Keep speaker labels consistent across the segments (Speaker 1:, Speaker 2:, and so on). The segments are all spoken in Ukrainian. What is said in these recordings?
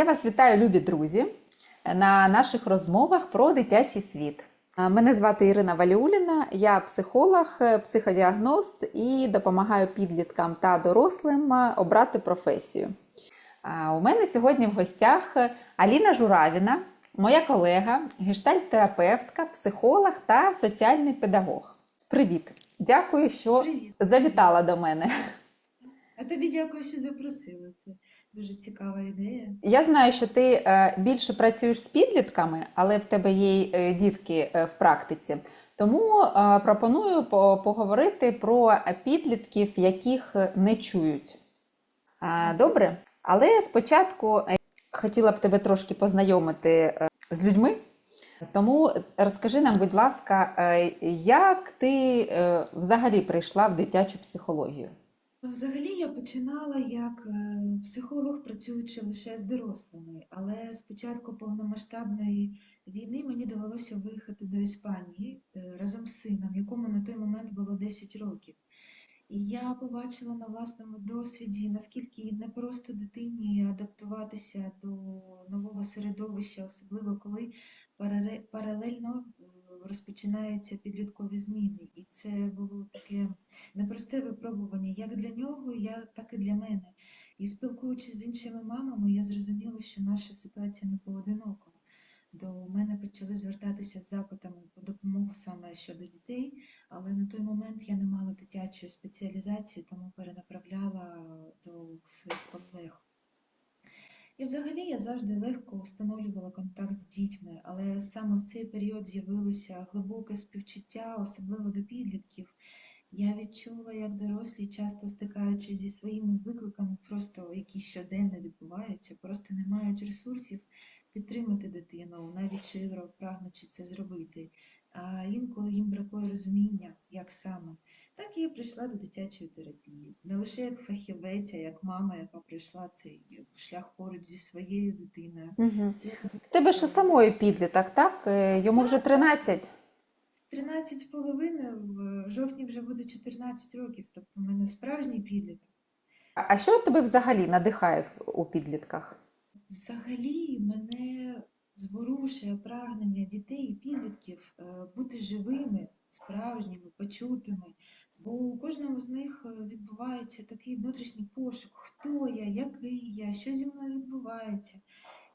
Speaker 1: Я вас вітаю, любі друзі, на наших розмовах про дитячий світ. Мене звати Ірина Валіуліна, я психолог, е, психодіагност і допомагаю підліткам та дорослим е, обрати професію. У мене сьогодні в гостях Аліна Журавіна, моя колега, гештальт-терапевтка, психолог та соціальний педагог. Привіт! Дякую, що
Speaker 2: Привіт.
Speaker 1: завітала до мене.
Speaker 2: А тобі дякую, що запросила. Це дуже цікава ідея.
Speaker 1: Я знаю, що ти е, більше працюєш з підлітками, але в тебе є е, дітки е, в практиці. Тому пропоную поговорити про підлітків, яких не чують. Добре, але спочатку хотіла б тебе трошки познайомити з людьми. Тому розкажи нам, будь ласка, як ти взагалі прийшла в дитячу психологію?
Speaker 2: Взагалі я починала як е, психолог, працюючи лише з дорослими, але з початку повномасштабної війни мені довелося виїхати до Іспанії е, разом з сином, якому на той момент було 10 років. І я побачила на власному досвіді, наскільки непросто дитині адаптуватися до нового середовища, особливо коли паралельно розпочинаються підліткові зміни. І це було таке непросте випробування як для нього, так і для мене. І спілкуючись з іншими мамами, я зрозуміла, що наша ситуація не поодинока. До мене почали звертатися з запитами по допомогу саме щодо дітей, але на той момент я не мала дитячої спеціалізації, тому перенаправляла до своїх колег. І взагалі я завжди легко встановлювала контакт з дітьми, але саме в цей період з'явилося глибоке співчуття, особливо до підлітків. Я відчула, як дорослі, часто стикаючись зі своїми викликами, просто які щоденно відбуваються, просто не мають ресурсів підтримати дитину, навіть щиро прагнучи це зробити. А інколи їм бракує розуміння, як саме. Так і я прийшла до дитячої терапії. Не лише як фахівець, а як мама, яка пройшла цей шлях поруч зі своєю дитиною.
Speaker 1: Угу.
Speaker 2: Це
Speaker 1: В тебе ж у самої підліток, так? Е, Йому вже 13.
Speaker 2: 13 з половиною, в жовтні вже буде 14 років, тобто в мене справжній підліток.
Speaker 1: А що тебе взагалі надихає у підлітках?
Speaker 2: Взагалі мене зворушує прагнення дітей і підлітків е, бути живими, справжніми, почутими. Бо у кожному з них е, відбувається такий внутрішній пошук, хто я, який я, що зі мною відбувається.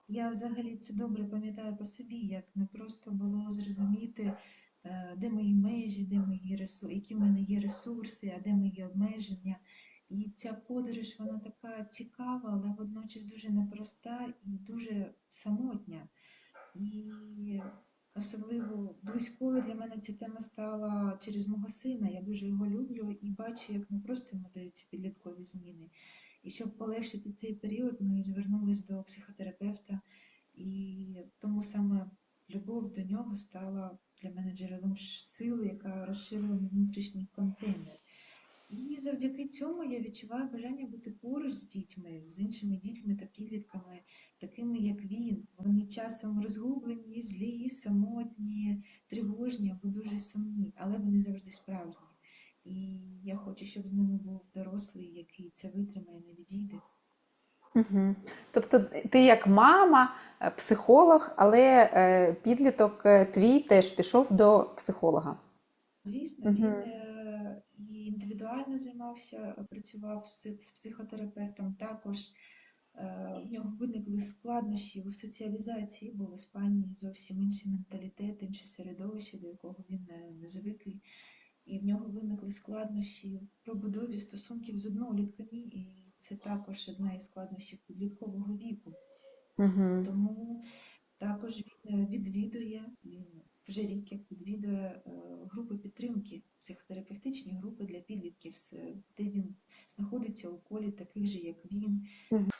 Speaker 2: Я взагалі це добре пам'ятаю по собі, як не просто було зрозуміти, е, де мої межі, де мої ресурси, які в мене є ресурси, а де мої обмеження. І ця подорож, вона така цікава, але водночас дуже непроста і дуже самотня. І особливо близькою для мене ця тема стала через мого сина. Я дуже його люблю і бачу, як не просто йому даються підліткові зміни. І щоб полегшити цей період, ми звернулись до психотерапевта, і тому саме любов до нього стала для мене джерелом сили, яка розширила мій внутрішній контейнер. І завдяки цьому я відчуваю бажання бути поруч з дітьми, з іншими дітьми та підлітками, такими як він. Вони часом розгублені, злі, самотні, тривожні або дуже сумні, але вони завжди справжні. І я хочу, щоб з ними був дорослий, який це витримає, не відійде.
Speaker 1: Угу. Тобто ти як мама, е, психолог, але е, підліток е, твій теж пішов до психолога.
Speaker 2: Звісно, він. Індивідуально займався, е, працював з психотерапевтом. Також е, в нього виникли складнощі у соціалізації, бо в Іспанії зовсім інший менталітет, інше середовище, до якого він не, не звиклий. І в нього виникли складнощі в пробудові стосунків з однолітками, і це також одна із складнощів підліткового віку.
Speaker 1: Угу.
Speaker 2: Тому також він е, відвідує, він вже рік як відвідує е, групи підтримки, психотерапевтичні групи для підлітків, де він знаходиться у колі таких же, як він.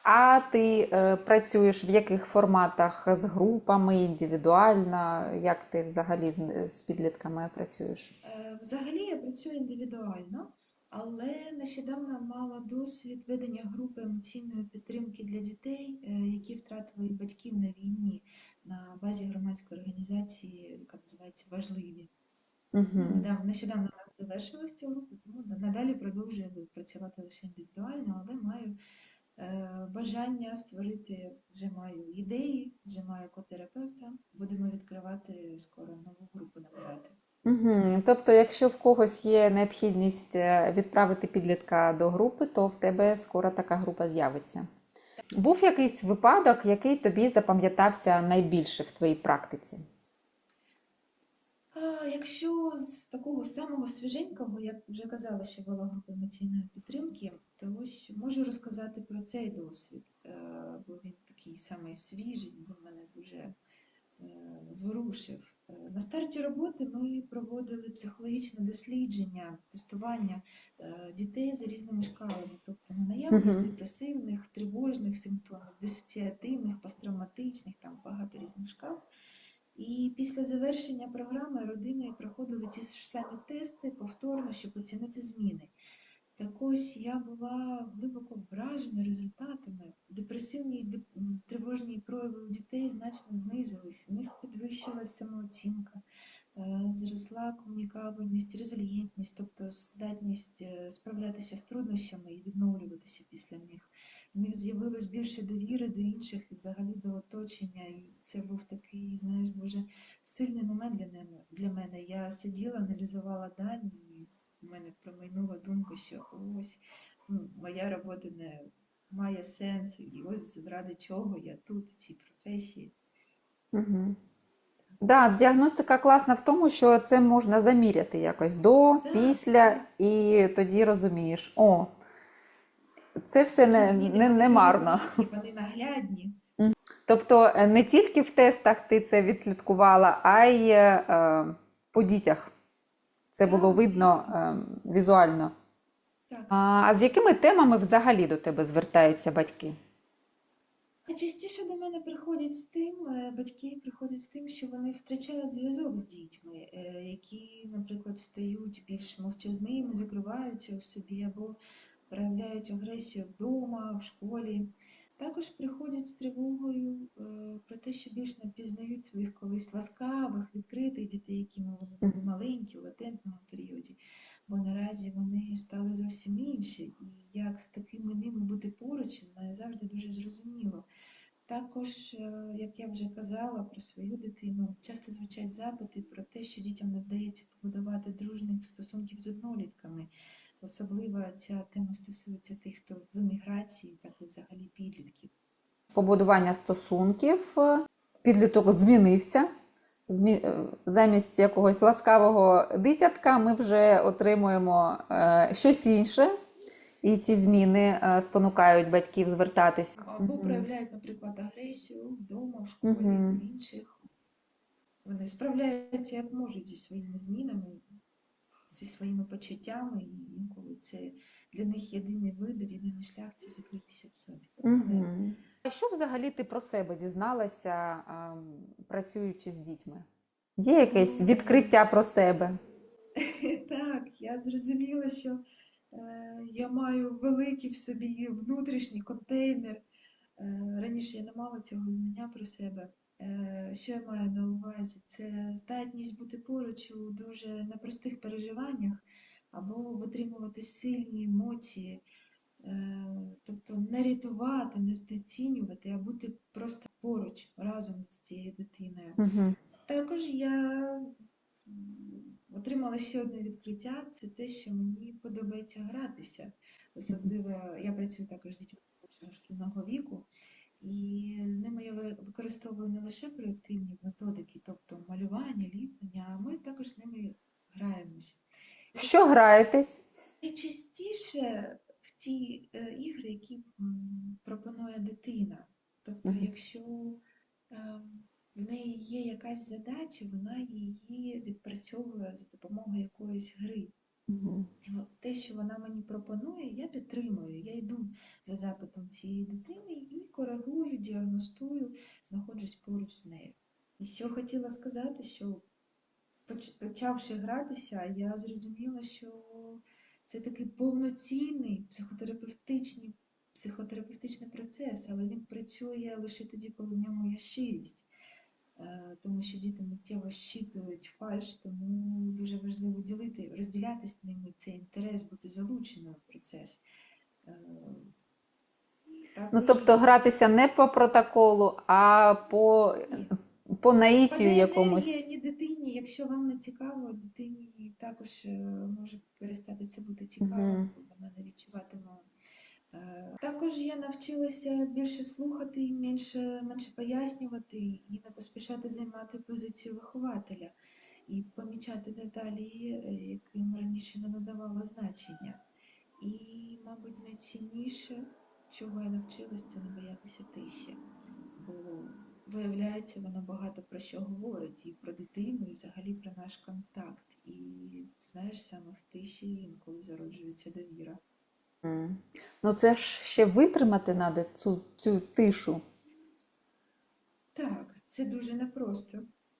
Speaker 1: А ти е, працюєш в яких форматах з групами, індивідуально? Як ти взагалі з, з підлітками працюєш?
Speaker 2: Е, Взагалі я працюю індивідуально, але нещодавно мала досвід ведення групи емоційної підтримки для дітей, е, які втратили батьків на війні на базі громадської організації, яка називається Важливі.
Speaker 1: Угу.
Speaker 2: нещодавно у нас завершилась ця група, тому надалі продовжую працювати лише індивідуально, але маю Е, Бажання створити вже маю ідеї, вже маю котерапевта. Будемо відкривати скоро нову групу набирати.
Speaker 1: Угу. Тобто, якщо в когось є необхідність е, відправити підлітка до групи, то в тебе скоро така група з'явиться. Був якийсь випадок, який тобі запам'ятався найбільше в твоїй практиці?
Speaker 2: Якщо з такого самого свіженького, як вже казала, що вела група емоційної підтримки, то ось можу розказати про цей досвід, е, бо він такий самий свіжий, в мене дуже зворушив. Е, На старті роботи ми проводили психологічне дослідження, тестування е, дітей за різними шкалами, тобто на наявність депресивних, тривожних симптомів, дисоціативних, посттравматичних, там багато різних шкал. І після завершення програми родини проходили ті ж самі тести повторно, щоб оцінити зміни. Так ось я була глибоко вражена результатами. Депресивні і тривожні прояви у дітей значно знизились, у них підвищилась самооцінка, е, зросла комунікабельність, резильєнтність, тобто здатність е, справлятися з труднощами і відновлюватися після них. В них з'явилось більше довіри до інших і взагалі до оточення. І це був такий, знаєш, дуже сильний момент для мене. Я сиділа, аналізувала дані, в мене промайнула думка, що ось ну, моя робота не має сенсу, і ось ради чого я тут, в цій професії.
Speaker 1: Угу. Да, діагностика класна в тому, що це можна заміряти якось до,
Speaker 2: Так,
Speaker 1: після, і тоді розумієш, о, це все не,
Speaker 2: Зміни,
Speaker 1: не, не марно.
Speaker 2: Вони наглядні.
Speaker 1: Тобто е, не тільки в тестах ти це відслідкувала, а й е, по дітях. Це було видно е, візуально. А, а з якими темами взагалі до тебе звертаються батьки?
Speaker 2: А частіше до мене приходять з тим, е, батьки приходять з тим, що вони втрачають зв'язок з дітьми, е, які, наприклад, стають більш мовчазними, закриваються в собі або проявляють агресію вдома, в школі. Також приходять з тривогою е, про те, що більш не пізнають своїх колись ласкавих, відкритих дітей, якими вони були маленькі у латентному періоді. Бо наразі вони стали зовсім інші, і як з такими ними бути поруч, не завжди дуже зрозуміло. Також, е, як я вже казала про свою дитину, часто звучать запити про те, що дітям не вдається побудувати дружних стосунків з однолітками. Особливо ця тема стосується тих, хто в еміграції, так і взагалі підлітків.
Speaker 1: Побудування стосунків, підліток змінився. Е, Замість якогось ласкавого дитятка ми вже отримуємо е, щось інше, і ці зміни е, спонукають батьків звертатись.
Speaker 2: Або проявляють, наприклад, агресію вдома, в школі,
Speaker 1: Мгм.
Speaker 2: до інших. Вони справляються як можуть зі своїми змінами, зі своїми почуттями, і інколи це для них єдиний вибір, єдиний шлях це закритися в собі.
Speaker 1: Мгм. А що взагалі ти про себе дізналася, працюючи з дітьми? Є якесь
Speaker 2: Ну,
Speaker 1: відкриття про себе?
Speaker 2: Так, я зрозуміла, що е, я маю великий в собі внутрішній контейнер. Е, раніше я не мала цього знання про себе. Е, що я маю на увазі? Це здатність бути поруч у дуже непростих переживаннях або витримувати сильні емоції. Е, тобто не рятувати, не знецінювати, а бути просто поруч разом з цією дитиною.
Speaker 1: Угу.
Speaker 2: Також я отримала ще одне відкриття, це те, що мені подобається гратися. Особливо я працюю також з дітьми шкільного віку, і з ними я використовую не лише проєктивні методики, тобто малювання, ліплення, а ми також з ними граємось.
Speaker 1: В що граєтесь?
Speaker 2: Найчастіше в ті е, ігри, які пропонує дитина. Тобто,
Speaker 1: Мгм.
Speaker 2: якщо ем, в неї є якась задача, вона її відпрацьовує за допомогою якоїсь гри. О, Те, що вона мені пропонує, я підтримую. Я йду за запитом цієї дитини і коригую, діагностую, знаходжусь поруч з нею. І що хотіла сказати, що почавши гратися, я зрозуміла, що це такий повноцінний психотерапевтичний, психотерапевтичний процес, але він працює лише тоді, коли в ньому є щирість. Е, Тому що діти миттєво щитують фальш, тому дуже важливо ділити, розділяти з ними цей інтерес, бути залученою в процес. Е, Так
Speaker 1: Ну, тобто гратися не по протоколу, а по, по наїтію якомусь.
Speaker 2: ні дитині, якщо вам не цікаво, дитині також е, може перестати це бути цікаво, бо вона не відчуватиме. Е, Також я навчилася більше слухати, менше, менше пояснювати і не поспішати займати позицію вихователя і помічати деталі, е, яким раніше не надавала значення. І, мабуть, найцінніше, чого я навчилась, це не боятися тиші. Бо виявляється, вона багато про що говорить і про дитину, і взагалі про наш контакт. І знаєш, саме в тиші інколи зароджується довіра.
Speaker 1: Ну, це ж ще витримати треба цю, цю тишу.
Speaker 2: Так, це дуже непросто.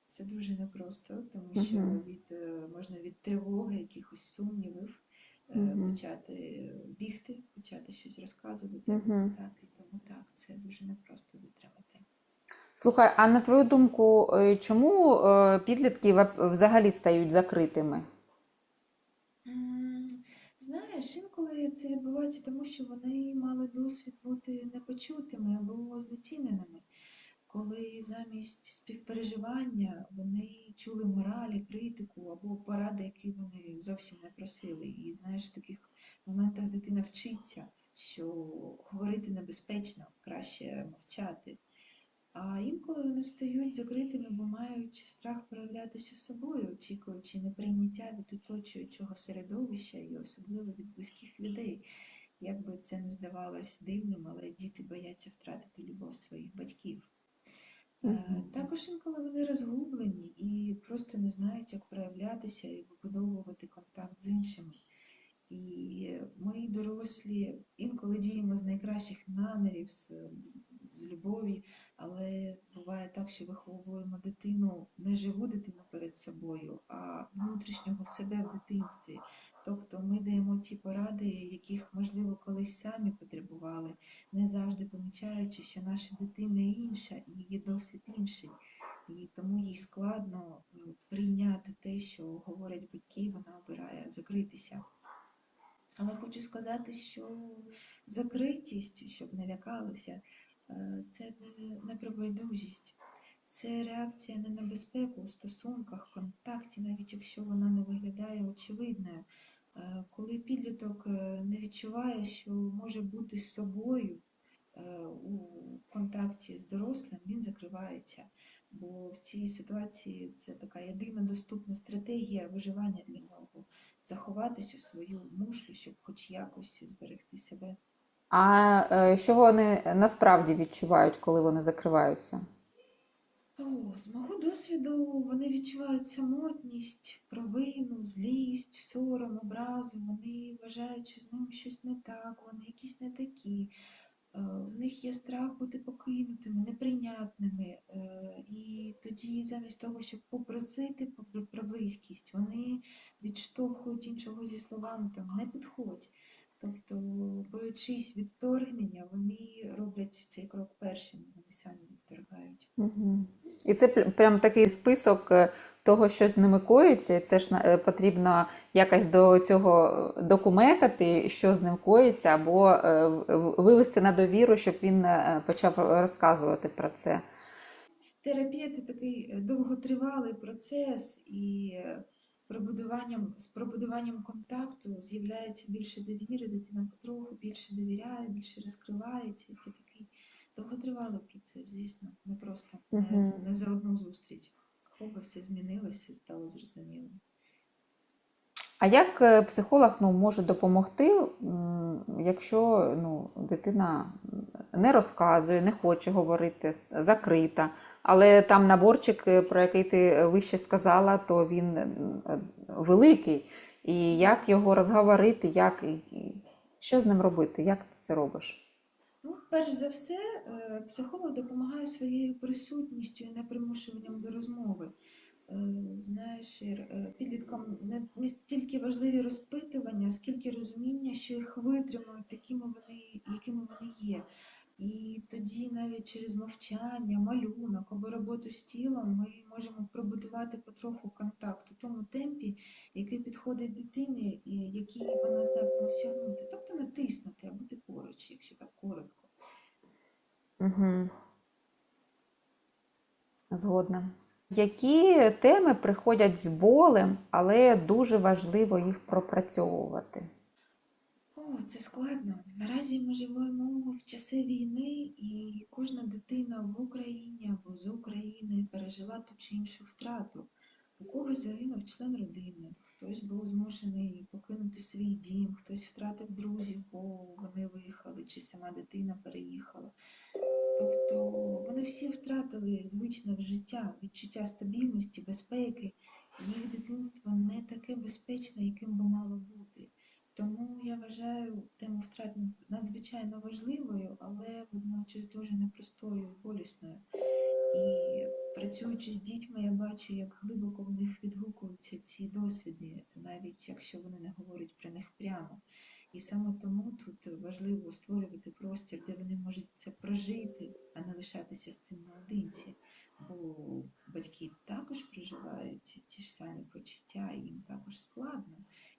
Speaker 2: Це дуже непросто, тому що
Speaker 1: Мгм.
Speaker 2: від, е, можна від тривоги, якихось сумнівів
Speaker 1: Мгм.
Speaker 2: почати бігти, почати щось розказувати.
Speaker 1: Мгм.
Speaker 2: Так, і тому так, це дуже непросто витримати.
Speaker 1: Слухай, а на твою думку, е, чому підлітки взагалі стають закритими?
Speaker 2: Знаєш, інколи це відбувається тому, що вони мали досвід бути непочутими або знеціненими, коли замість співпереживання вони чули моралі, критику або поради, які вони зовсім не просили. І знаєш, в таких моментах дитина вчиться, що говорити небезпечно, краще мовчати. А інколи вони стають закритими, бо мають страх проявлятися собою, очікуючи неприйняття від оточуючого середовища і особливо від близьких людей. Як би це не здавалось дивним, але діти бояться втратити любов своїх батьків. Е, Також інколи вони розгублені і просто не знають, як проявлятися і вибудовувати контакт з іншими. І ми, дорослі, інколи діємо з найкращих намірів, з, з любові, але буває так, що виховуємо дитину, не живу дитину перед собою, а внутрішнього себе в дитинстві. Тобто ми даємо ті поради, яких, можливо, колись самі потребували, не завжди помічаючи, що наша дитина інша її досвід інший. І тому їй складно е, прийняти те, що говорять батьки, вона обирає закритися. Але хочу сказати, що закритість, щоб не лякалися, це не, не це реакція на небезпеку у стосунках, контакті, навіть якщо вона не виглядає очевидною. Е, Коли підліток е, не відчуває, що може бути з собою е, у контакті з дорослим, він закривається. Бо в цій ситуації це така єдина доступна стратегія виживання для нього заховатись у свою мушлю, щоб хоч якось зберегти себе.
Speaker 1: А е, що вони насправді відчувають, коли вони закриваються?
Speaker 2: О, з мого досвіду вони відчувають самотність, провину, злість, сором, образу. Вони вважають, що з ними щось не так, вони якісь не такі. Е, В них є страх бути покинутими, неприйнятними. е, І тоді, замість того, щоб попросити про- про близькість, вони відштовхують іншого зі словами там не підходь. Тобто, боячись відторгнення, вони роблять цей крок першим, вони самі відторгають.
Speaker 1: Мгм. І це пр- прям такий список е, того, що з ними коїться, і це ж е, потрібно якось до цього е, докумекати, що з ним коїться, або вивести на довіру, щоб він почав розказувати про це.
Speaker 2: Терапія це такий довготривалий процес, і пробудуванням, з пробудуванням контакту з'являється більше довіри, дитина потроху більше довіряє, більше розкривається. Це такий довготривалий процес, звісно, не просто не,
Speaker 1: Мгм.
Speaker 2: не за одну зустріч. Хоби все змінилося, все стало зрозумілим.
Speaker 1: А як е, психолог ну, може допомогти, якщо ну, дитина не розказує, не хоче говорити, закрита, але там наборчик, е, про який ти вище сказала, то він е, великий. І як його розговорити, як, що з ним робити? Як ти це робиш?
Speaker 2: Ну, перш за все, е, психолог допомагає своєю присутністю і непримушуванням до розмови. Е, Знаєш, е, підліткам не стільки важливі розпитування, скільки розуміння, що їх витримують такими вони, якими вони є. І тоді навіть через мовчання, малюнок або роботу з тілом ми можемо пробудувати потроху контакт у тому темпі, який підходить дитині, і який вона здатна осягнути. Тобто натиснути, а бути поруч, якщо так коротко.
Speaker 1: Угу. Згодна. Які теми приходять з болем, але дуже важливо їх пропрацьовувати?
Speaker 2: Це складно. Наразі ми живемо в часи війни, і кожна дитина в Україні або з України пережила ту чи іншу втрату. У когось загинув член родини, хтось був змушений покинути свій дім, хтось втратив друзів, бо вони виїхали, чи сама дитина переїхала. Тобто вони всі втратили звичне в життя, відчуття стабільності, безпеки. Їх дитинство не таке безпечне, яким би мало бути. Тому я вважаю тему втрат надзвичайно важливою, але водночас дуже непростою і болісною. І працюючи з дітьми, я бачу, як глибоко в них відгукуються ці досвіди, навіть якщо вони не говорять про них прямо. І саме тому тут важливо створювати простір, де вони можуть це прожити, а не лишатися з цим наодинці. Бо батьки також проживають ті ж самі почуття, і їм також складно.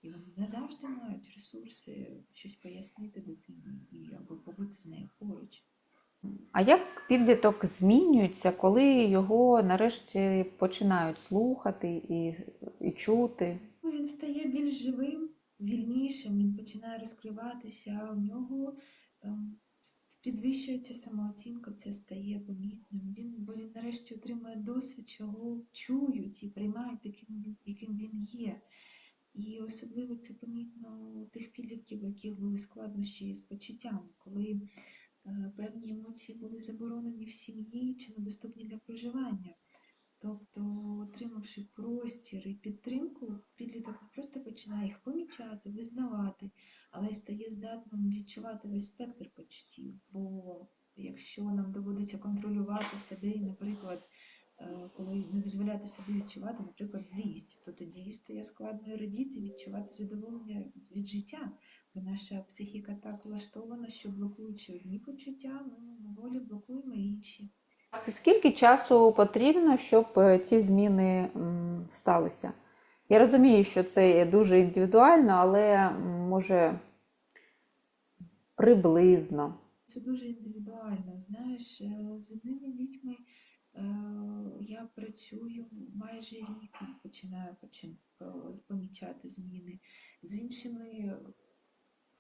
Speaker 2: І вони не завжди мають ресурси щось пояснити дитині і або побути з нею поруч.
Speaker 1: А як підліток змінюється, коли його нарешті починають слухати і, і чути?
Speaker 2: Ну, Він стає більш живим, вільнішим, він починає розкриватися, у нього ем, підвищується самооцінка, це стає помітним. Він, бо він нарешті отримує досвід, чого чують і приймають таким, яким він є. І особливо це помітно у тих підлітків, у яких були складнощі з почуттями, коли е, певні емоції були заборонені в сім'ї чи недоступні для проживання. Тобто, отримавши простір і підтримку, підліток не просто починає їх помічати, визнавати, але й стає здатним відчувати весь спектр почуттів. Бо якщо нам доводиться контролювати себе, і, наприклад, коли не дозволяти собі відчувати, наприклад, злість, то тоді стає складно радіти, відчувати задоволення від життя. Бо наша психіка так влаштована, що блокуючи одні почуття, ми мимоволі блокуємо інші.
Speaker 1: Скільки часу потрібно, щоб е, ці зміни сталися? Я розумію, що це дуже індивідуально, але може приблизно.
Speaker 2: Це дуже індивідуально. Знаєш, е, з одними дітьми е, я працюю майже рік і починаю почин, е, помічати зміни. З іншими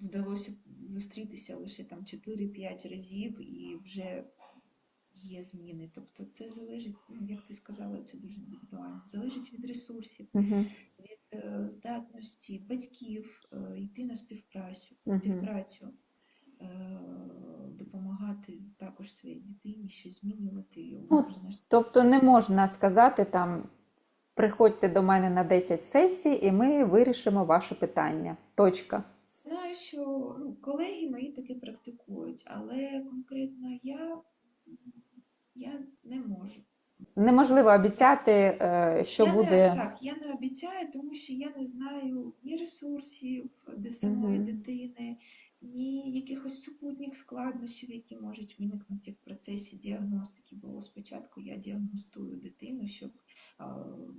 Speaker 2: вдалося зустрітися лише там 4-5 разів і вже є зміни. Тобто це залежить, ну, як ти сказала, це дуже індивідуально. Залежить від ресурсів,
Speaker 1: Угу.
Speaker 2: від е, здатності батьків е, йти на співпрацю,
Speaker 1: Мгм.
Speaker 2: співпрацю, е, допомагати також своїй дитині щось змінювати. І
Speaker 1: Ну,
Speaker 2: можна ж
Speaker 1: Тобто не можна сказати там приходьте до мене на 10 сесій, і ми вирішимо ваше питання. Точка.
Speaker 2: Знаю, що ну, колеги мої таке практикують, але конкретно я, я не можу.
Speaker 1: Неможливо обіцяти, е, що
Speaker 2: я
Speaker 1: буде.
Speaker 2: не, так, я не обіцяю, тому що я не знаю ні ресурсів для самої
Speaker 1: Мгм.
Speaker 2: дитини, ні якихось супутніх складнощів, які можуть виникнути в процесі діагностики. Бо спочатку я діагностую дитину, щоб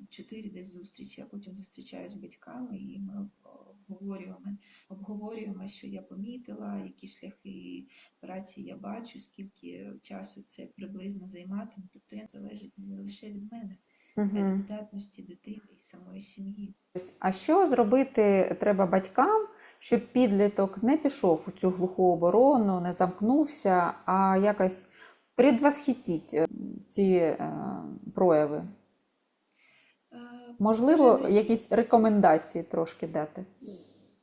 Speaker 2: чотири десь зустрічі, а потім зустрічаюся з батьками, і ми обговорюємо, обговорюємо, що я помітила, які шляхи праці я бачу, скільки часу це приблизно займатиме. Тобто це залежить не лише від мене а від здатності дитини і самої сім'ї.
Speaker 1: А що зробити треба батькам, щоб підліток не пішов у цю глуху оборону, не замкнувся, а якось предвосхитіть е, ці е, прояви?
Speaker 2: Е,
Speaker 1: Можливо, якісь рекомендації трошки дати.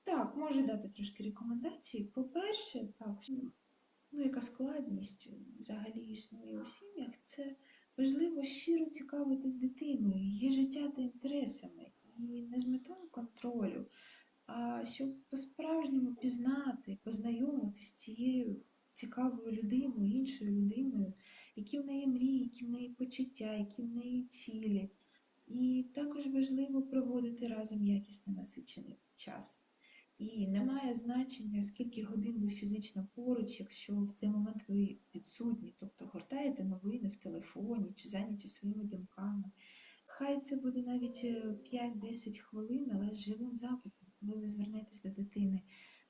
Speaker 2: Так, можу дати трошки рекомендацій. По-перше, так, ну яка складність взагалі існує у сім'ях, це важливо щиро цікавитись дитиною, її життя та інтересами, і не з метою контролю, щоб по-справжньому пізнати, познайомитись з цією цікавою людиною, іншою людиною, які в неї мрії, які в неї почуття, які в неї цілі. І також важливо проводити разом якісний насичений час. І немає значення, скільки годин ви фізично поруч, якщо в цей момент ви відсутні, тобто гортаєте новини в телефоні чи зайняті своїми думками. Хай це буде навіть е, 5-10 хвилин, але з живим запитом, коли ви звернетесь до дитини.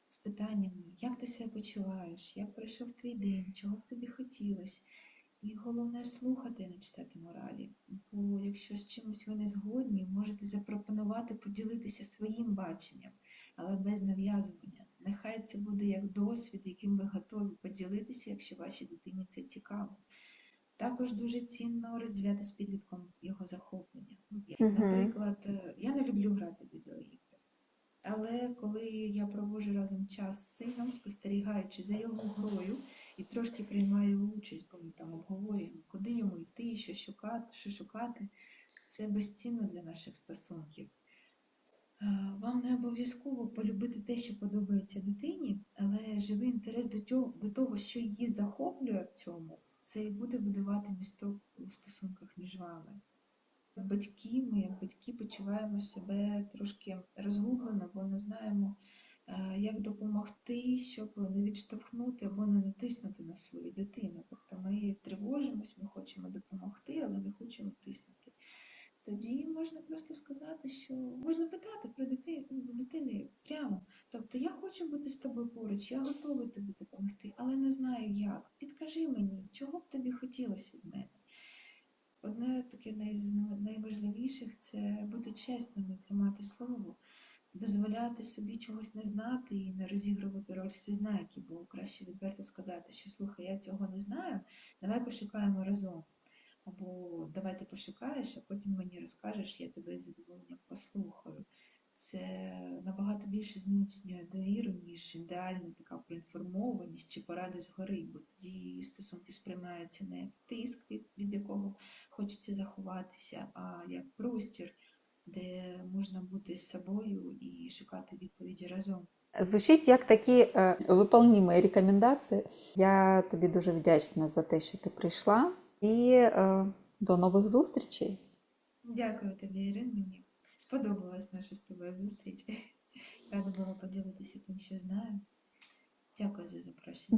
Speaker 2: з питаннями, як ти себе почуваєш, як пройшов твій день, чого б тобі хотілося. І головне слухати, не читати моралі. Бо якщо з чимось ви не згодні, можете запропонувати поділитися своїм баченням, але без нав'язування. Нехай це буде як досвід, яким ви готові поділитися, якщо вашій дитині це цікаво. Також дуже цінно розділяти з підлітком його захоплення. Ну. Наприклад, е, я не люблю грати в відеоігри. Але коли я проводжу разом час з сином, спостерігаючи за його грою і трошки приймаю участь, бо ми там обговорюємо, куди йому йти, що шукати, що шукати, це безцінно для наших стосунків. Е, Вам не обов'язково полюбити те, що подобається дитині, але живий інтерес до того, до того, що її захоплює в цьому, це і буде будувати місток у стосунках між вами. Батьки, ми як батьки почуваємо себе трошки розгублено, бо не знаємо, е, як допомогти, щоб не відштовхнути або не натиснути на свою дитину. Тобто ми тривожимось, ми хочемо допомогти, але не хочемо тиснути. Тоді можна просто сказати, що можна питати про дитину дитини прямо. Тобто, я хочу бути з тобою поруч, я готовий тобі допомогти, але не знаю як. Підкажи мені, чого б тобі хотілося від мене. Одне таке з найважливіших це бути чесними, тримати слово, дозволяти собі чогось не знати і не розігрувати роль всезнайки, бо краще відверто сказати, що слухай, я цього не знаю, давай пошукаємо разом. Або давай ти пошукаєш, а потім мені розкажеш, я тебе з задоволенням послухаю. Це набагато більше зміцнює довіру, ніж ідеальна така проінформованість чи поради згори, бо тоді стосунки сприймаються не як тиск, від, від якого хочеться заховатися, а як простір, де можна бути з собою і шукати відповіді разом.
Speaker 1: Звучить як такі е, виповнімі рекомендації. Я тобі дуже вдячна за те, що ти прийшла, і е, до нових зустрічей.
Speaker 2: Дякую тобі, Ірин. Мені сподобалась наша з тобою зустріч. Рада була поділитися тим, що знаю. Дякую за запрошення.